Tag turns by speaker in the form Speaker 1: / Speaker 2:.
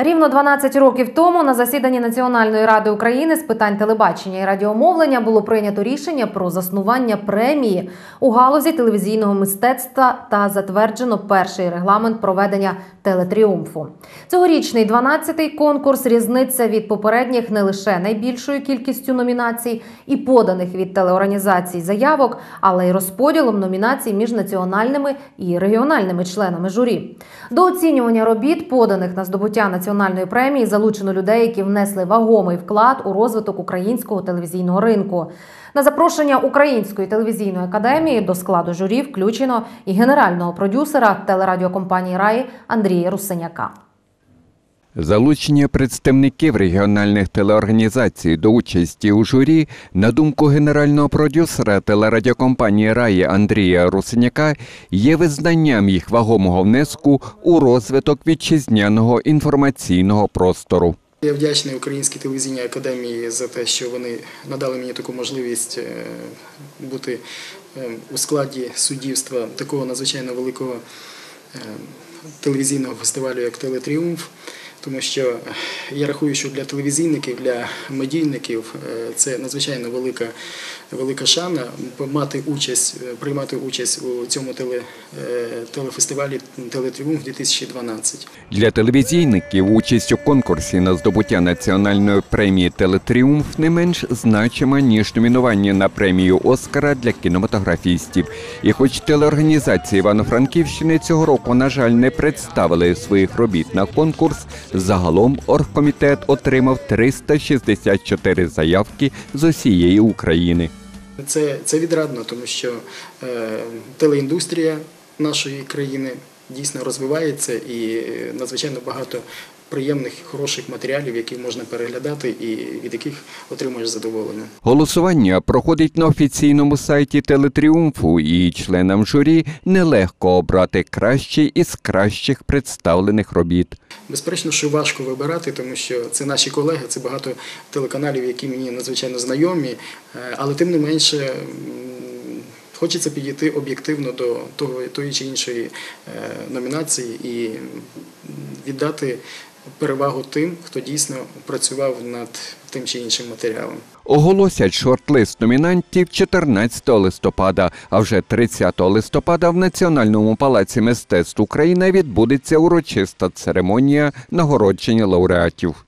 Speaker 1: Рівно 12 років тому на засіданні Національної ради України з питань телебачення і радіомовлення було прийнято рішення про заснування премії у галузі телевізійного мистецтва та затверджено перший регламент проведення телетріумфу. Цьогорічний 12-й конкурс різниця від попередніх не лише найбільшою кількістю номінацій і поданих від телеорганізацій заявок, але й розподілом номінацій між національними і регіональними членами журі. До оцінювання робіт, поданих на здобуття національної премії, залучено людей, які внесли вагомий вклад у розвиток українського телевізійного ринку. На запрошення Української телевізійної академії до складу журі включено і генерального продюсера телерадіокомпанії Раї Андрія Русиняка.
Speaker 2: Залучення представників регіональних телеорганізацій до участі у журі, на думку генерального продюсера телерадіокомпанії Раї Андрія Русиняка, є визнанням їх вагомого внеску у розвиток вітчизняного інформаційного простору.
Speaker 3: Я вдячний Українській телевізійній академії за те, що вони надали мені таку можливість е, бути е, у складі суддівства такого надзвичайно великого е, телевізійного фестивалю, як Телетріумф. Тому що я рахую, що для телевізійників, для медійників це надзвичайно велика, велика шана мати участь, приймати участь у цьому теле, телефестивалі Телетріумф 2012.
Speaker 2: Для телевізійників участь у конкурсі на здобуття національної премії Телетріумф не менш значима, ніж номінування на премію Оскара для кінематографістів. І хоч телеорганізації Івано-Франківщини цього року, на жаль, не представили своїх робіт на конкурс, загалом оргкомітет отримав 364 заявки з усієї України.
Speaker 3: Це, це відрадно, тому що е, телеіндустрія нашої країни дійсно розвивається і е, надзвичайно багато приємних, хороших матеріалів, які можна переглядати і від яких отримуєш задоволення.
Speaker 2: Голосування проходить на офіційному сайті Телетріумфу, і членам журі нелегко обрати кращі із кращих представлених робіт.
Speaker 3: Безперечно, що важко вибирати, тому що це наші колеги, це багато телеканалів, які мені надзвичайно знайомі, е, але тим не менше. Хочеться підійти об'єктивно до того, тої чи іншої е, номінації і віддати перевагу тим, хто дійсно працював над тим чи іншим матеріалом.
Speaker 2: Оголосять шорт-лист номінантів 14 листопада, а вже 30 листопада в Національному палаці мистецтв України відбудеться урочиста церемонія нагородження лауреатів.